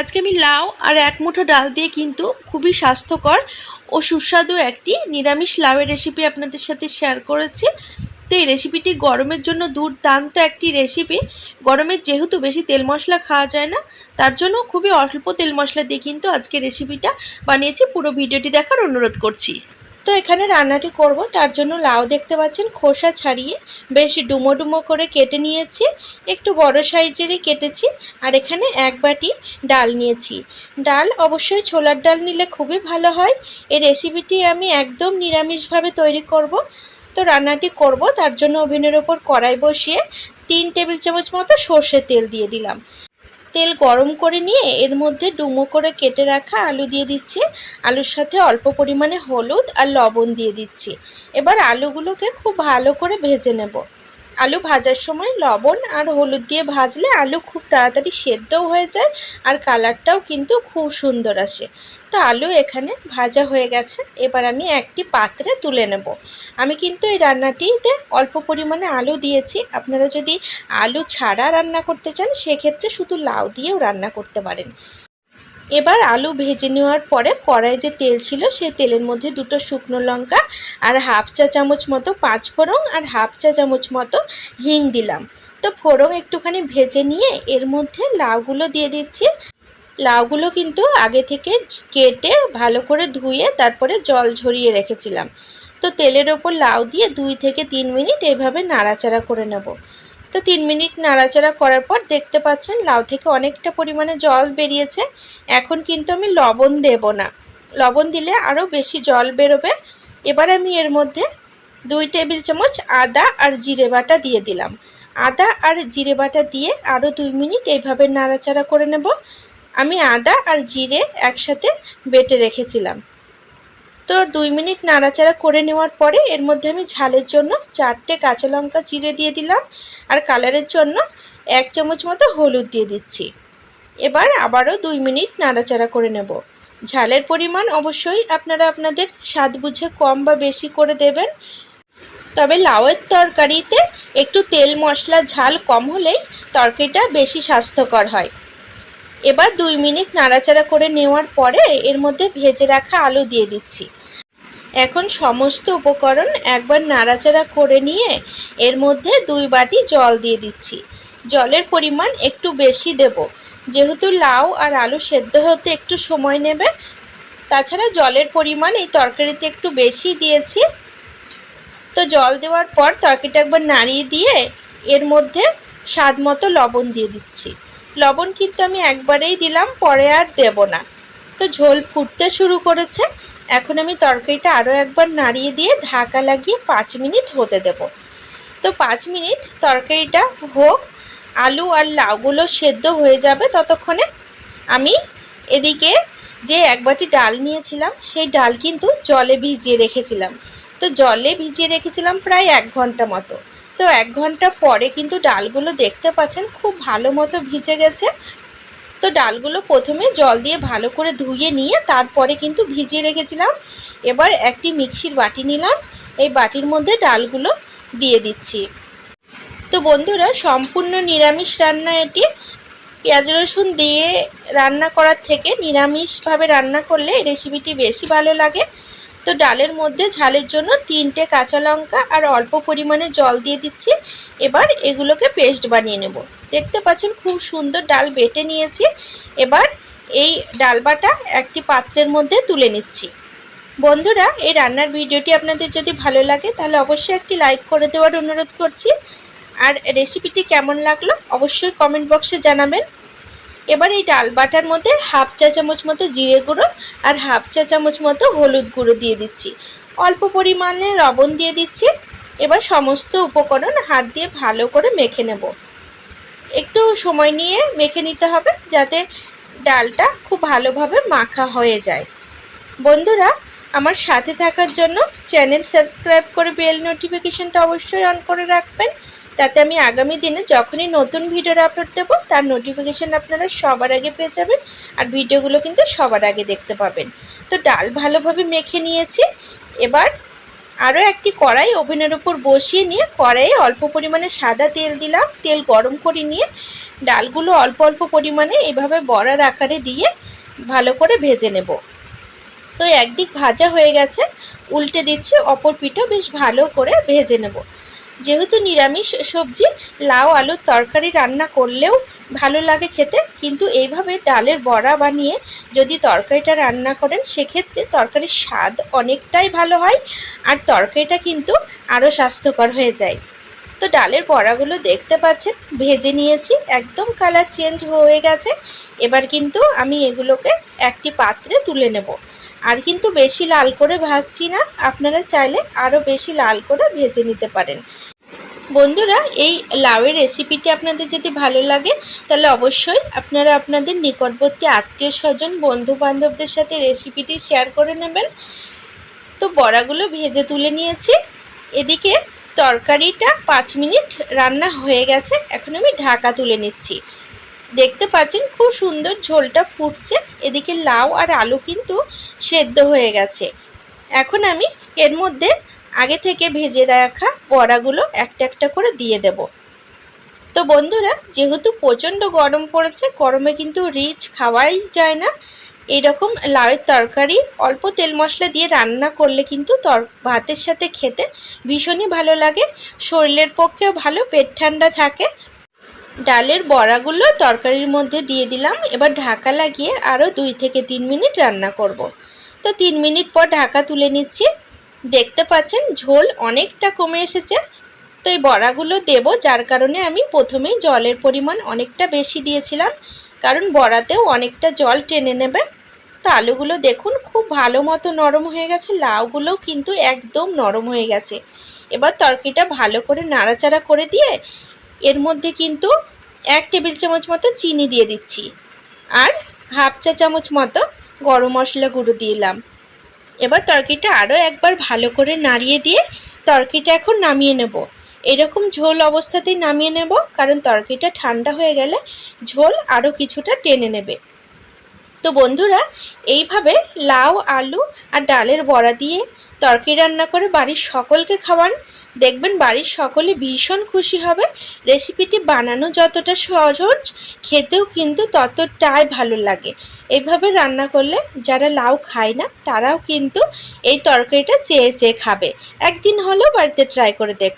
আজকে আমি লাউ আর এক মুঠো ডাল দিয়ে কিন্তু খুবই স্বাস্থ্যকর ও সুস্বাদু একটি নিরামিষ লাউয়ের রেসিপি আপনাদের সাথে শেয়ার করেছি। তো এই রেসিপিটি গরমের জন্য দুর্দান্ত একটি রেসিপি গরমের যেহেতু বেশি তেল মশলা খাওয়া যায় না, তার জন্য খুবই অল্প তেল মশলা দিয়ে কিন্তু আজকে রেসিপিটা বানিয়েছি। পুরো ভিডিওটি দেখার অনুরোধ করছি। তো এখানে রান্নাটি করব। তার জন্য লাউ দেখতে পাচ্ছেন, খোসা ছাড়িয়ে বেশ ডুমো ডুমো করে কেটে নিয়েছি। একটু বড় সাইজেরই কেটেছি আর এখানে এক বাটি ডাল নিয়েছি। ডাল অবশ্যই ছোলার ডাল নিলে খুবই ভালো হয়। এই রেসিপিটি আমি একদম নিরামিষভাবে তৈরি করব। তো রান্নাটি করব। তার জন্য ওভেনের ওপর কড়াই বসিয়ে তিন টেবিল চামচ মতো সর্ষের তেল দিয়ে দিলাম। তেল গরম করে নিয়ে এর মধ্যে ডুমো করে কেটে রাখা আলু দিয়ে দিচ্ছি। আলুর সাথে অল্প পরিমাণে হলুদ আর লবণ দিয়ে দিচ্ছি। এবার আলুগুলোকে খুব ভালো করে ভেজে নেব। আলু ভাজার সময় লবণ আর হলুদ দিয়ে ভাজলে আলু খুব তাড়াতাড়ি সেদ্ধও হয়ে যায় আর কালারটাও কিন্তু খুব সুন্দর আসে। তো আলু এখানে ভাজা হয়ে গেছে। এবার আমি একটি পাত্রে তুলে নেব। আমি কিন্তু এই রান্নাটিতে অল্প পরিমাণে আলু দিয়েছি। আপনারা যদি আলু ছাড়া রান্না করতে চান, সেক্ষেত্রে শুধু লাউ দিয়েও রান্না করতে পারেন। এবার আলু ভেজে নেওয়ার পরে কড়াই যে তেল ছিল, সেই তেলের মধ্যে দুটো শুকনো লঙ্কা আর হাফ চা চামচ মতো পাঁচ ফোড়ন আর হাফ চা চামচ মতো হিং দিলাম। তো ফোড়ন একটুখানি ভেজে নিয়ে এর মধ্যে লাউগুলো দিয়ে দিচ্ছি। লাউগুলো কিন্তু আগে থেকে কেটে ভালো করে ধুয়ে তারপরে জল ঝরিয়ে রেখেছিলাম। তো তেলের ওপর লাউ দিয়ে দুই থেকে তিন মিনিট এইভাবে নাড়াচাড়া করে নেব। তো তিন মিনিট নাড়াচাড়া করার পর দেখতে পাচ্ছেন লাউ থেকে অনেকটা পরিমাণে জল বেরিয়েছে। এখন কিন্তু আমি লবণ দেব না। লবণ দিলে আরও বেশি জল বেরোবে। এবার আমি এর মধ্যে দুই টেবিল চামচ আদা আর জিরে বাটা দিয়ে দিলাম। আদা আর জিরে বাটা দিয়ে আরও দুই মিনিট এইভাবে নাড়াচাড়া করে নেব। আমি আদা আর জিরে একসাথে বেটে রেখেছিলাম। তো দুই মিনিট নাড়াচাড়া করে নেওয়ার পরে এর মধ্যে আমি ঝালের জন্য চারটে কাঁচা লঙ্কা চিড়ে দিয়ে দিলাম আর কালারের জন্য এক চামচ মতো হলুদ দিয়ে দিচ্ছি। এবার আবারও দুই মিনিট নাড়াচাড়া করে নেব। ঝালের পরিমাণ অবশ্যই আপনারা আপনাদের স্বাদ বুঝে কম বা বেশি করে দেবেন। তবে লাউয়ের তরকারিতে একটু তেল মশলা ঝাল কম হলেই তরকারিটা বেশি স্বাস্থ্যকর হয়। এবার দুই মিনিট নাড়াচাড়া করে নেওয়ার পরে এর মধ্যে ভেজে রাখা আলু দিয়ে দিচ্ছি। এখন সমস্ত উপকরণ একবার নাড়াচাড়া করে নিয়ে এর মধ্যে দুই বাটি জল দিয়ে দিচ্ছি। জলের পরিমাণ একটু বেশি দেব। যেহেতু লাউ আর আলু সেদ্ধ হতে একটু সময় নেবে, তাছাড়া জলের পরিমাণ এই তরকারিতে একটু বেশি দিয়েছি। তো জল দেওয়ার পর তরকারিটা একবার নাড়িয়ে দিয়ে এর মধ্যে স্বাদ মতো লবণ দিয়ে দিচ্ছি। লবণ কিন্তু আমি একবারেই দিলাম, পরে আর দেব না। তো ঝোল ফুটতে শুরু করেছে, এখন আমি তরকারিটা আরও একবার নাড়িয়ে দিয়ে ঢাকা লাগিয়ে পাঁচ মিনিট হতে দেব। তো পাঁচ মিনিট তরকারিটা হোক, আলু আর লাউগুলো সেদ্ধ হয়ে যাবে ততক্ষণে। আমি এদিকে যে এক বাটি ডাল নিয়েছিলাম, সেই ডাল কিন্তু জলে ভিজিয়ে রেখেছিলাম। তো জলে ভিজিয়ে রেখেছিলাম প্রায় এক ঘণ্টা মতো। তো এক ঘণ্টা পরে কিন্তু ডালগুলো দেখতে পাচ্ছেন, খুব ভালো মতো ভিজে গেছে। তো ডালগুলো প্রথমে জল দিয়ে ভালো করে ধুয়ে নিয়ে তারপরে কিন্তু ভিজিয়ে রেখেছিলাম। এবার একটি মিক্সির বাটি নিলাম, এই বাটির মধ্যে ডালগুলো দিয়ে দিচ্ছি। তো বন্ধুরা, সম্পূর্ণ নিরামিষ রান্না এটি। পেঁয়াজ রসুন দিয়ে রান্না করার থেকে নিরামিষভাবে রান্না করলে রেসিপিটি বেশি ভালো লাগে। তো ডালের মধ্যে ঝালের জন্য তিনটে কাঁচা লঙ্কা আর অল্প পরিমাণে জল দিয়ে দিচ্ছি। এবার এগুলোকে পেস্ট বানিয়ে নেব। দেখতে পাচ্ছেন খুব সুন্দর ডাল বেটে নিয়েছি। এবার এই ডাল বাটা একটি পাত্রের মধ্যে তুলে নিচ্ছি। বন্ধুরা, এই রান্নার ভিডিওটি আপনাদের যদি ভালো লাগে, তাহলে অবশ্যই একটি লাইক করে দেওয়ার অনুরোধ করছি। আর রেসিপিটি কেমন লাগল, অবশ্যই কমেন্ট বক্সে জানাবেন। এবার এই ডাল বাটার মধ্যে হাফ চা চামচ মতো জিরে গুঁড়ো আর হাফ চা চামচ মতো হলুদ গুঁড়ো দিয়ে দিচ্ছি। অল্প পরিমাণে লবণ দিয়ে দিচ্ছি। এবার সমস্ত উপকরণ হাত দিয়ে ভালো করে মেখে নেব। একটু সময় নিয়ে মেখে নিতে হবে যাতে ডালটা খুব ভালোভাবে মাখা হয়ে যায়। বন্ধুরা, আমার সাথে থাকার জন্য চ্যানেল সাবস্ক্রাইব করে বেল নোটিফিকেশনটা অবশ্যই অন করে রাখবেন। তাতে আমি আগামী দিনে যখনই নতুন ভিডিওর আপলোড দেবো, তার নোটিফিকেশান আপনারা সবার আগে পেয়ে যাবেন আর ভিডিওগুলো কিন্তু সবার আগে দেখতে পাবেন। তো ডাল ভালোভাবে মেখে নিয়েছি। এবার আরও একটি কড়াই ওভেনের উপর বসিয়ে নিয়ে কড়াইয়ে অল্প পরিমাণে সাদা তেল দিলাম। তেল গরম করে নিয়ে ডালগুলো অল্প অল্প পরিমাণে এভাবে বড়ার আকারে দিয়ে ভালো করে ভেজে নেব। তো একদিক ভাজা হয়ে গেছে। উল্টে দিচ্ছি অপর পিঠও বেশ ভালো করে ভেজে নেব। যেহেতু নিরামিষ সবজি, লাউ, আলুর তরকারি রান্না করলেও ভালো লাগে খেতে, কিন্তু এইভাবে ডালের বড়া বানিয়ে যদি তরকারিটা রান্না করেন, সেক্ষেত্রে তরকারির স্বাদ অনেকটাই ভালো হয় আর তরকারিটা কিন্তু আরও স্বাস্থ্যকর হয়ে যায়। তো ডালের বড়াগুলো দেখতে পাচ্ছেন, ভেজে নিয়েছি, একদম কালার চেঞ্জ হয়ে গেছে। এবার কিন্তু আমি এগুলোকে একটি পাত্রে তুলে নেব। আর কিন্তু বেশি লাল করে ভাজছি না। আপনারা চাইলে আরও বেশি লাল করে ভেজে নিতে পারেন। বন্ধুরা, এই লাউয়ের রেসিপিটি আপনাদের যদি ভালো লাগে, তাহলে অবশ্যই আপনারা আপনাদের নিকটবর্তী আত্মীয় স্বজন বন্ধু বান্ধবদের সাথে রেসিপিটি শেয়ার করে নেবেন। তো বড়াগুলো ভেজে তুলে নিয়েছি। এদিকে তরকারিটা পাঁচ মিনিট রান্না হয়ে গেছে। এখন আমি ঢাকা তুলে নিচ্ছি। দেখতে পাচ্ছেন খুব সুন্দর ঝোলটা ফুটছে। এদিকে লাউ আর আলু কিন্তু সেদ্ধ হয়ে গেছে। এখন আমি এর মধ্যে আগে থেকে ভেজে রাখা বড়াগুলো একটা একটা করে দিয়ে দেব। তো বন্ধুরা, যেহেতু প্রচণ্ড গরম পড়েছে, গরমে কিন্তু রিচ খাওয়াই যায় না। এইরকম লাউয়ের তরকারি অল্প তেল মশলা দিয়ে রান্না করলে কিন্তু তর, ভাতের সাথে খেতে ভীষণই ভালো লাগে। শরীরের পক্ষেও ভালো, পেট ঠান্ডা থাকে। ডালের বড়াগুলো তরকারির মধ্যে দিয়ে দিলাম। এবার ঢাকা লাগিয়ে আরও দুই থেকে তিন মিনিট রান্না করব। তো তিন মিনিট পর ঢাকা তুলে নিচ্ছি। দেখতে পাচ্ছেন ঝোল অনেকটা কমে এসেছে। তো এই বড়াগুলো দেব যার কারণে আমি প্রথমেই জলের পরিমাণ অনেকটা বেশি দিয়েছিলাম। কারণ বড়াতেও অনেকটা জল টেনে নেবে। তো আলুগুলো দেখুন খুব ভালো মতো নরম হয়ে গেছে। লাউগুলোও কিন্তু একদম নরম হয়ে গেছে। এবার তরকিটা ভালো করে নাড়াচাড়া করে দিয়ে এর মধ্যে কিন্তু এক টেবিল চামচ মতো চিনি দিয়ে দিচ্ছি। আর হাফ চা চামচ মতো গরম মশলা গুঁড়ো দিলাম। এবার তরকিটা আরও একবার ভালো করে নাড়িয়ে দিয়ে তরকিটা এখন নামিয়ে নেব। এরকম ঝোল অবস্থাতেই নামিয়ে নেব, কারণ তরকিটা ঠান্ডা হয়ে গেলে ঝোল আরও কিছুটা টেনে নেবে। তো বন্ধুরা, এইভাবে লাউ, আলু আর ডালের বড়া দিয়ে তরকি রান্না করে বাড়ির সকলকে খাওয়ান। দেখবেন বাড়ির সকলে ভীষণ খুশি হবে। রেসিপিটি বানানো যতটা সহজ, খেতেও কিন্তু ততটাই ভালো লাগে। এভাবে রান্না করলে যারা লাউ খায় না, তারাও কিন্তু এই তরকারিটা চেয়ে চেয়ে খাবে। একদিন হলেও বাড়িতে ট্রাই করে দেখ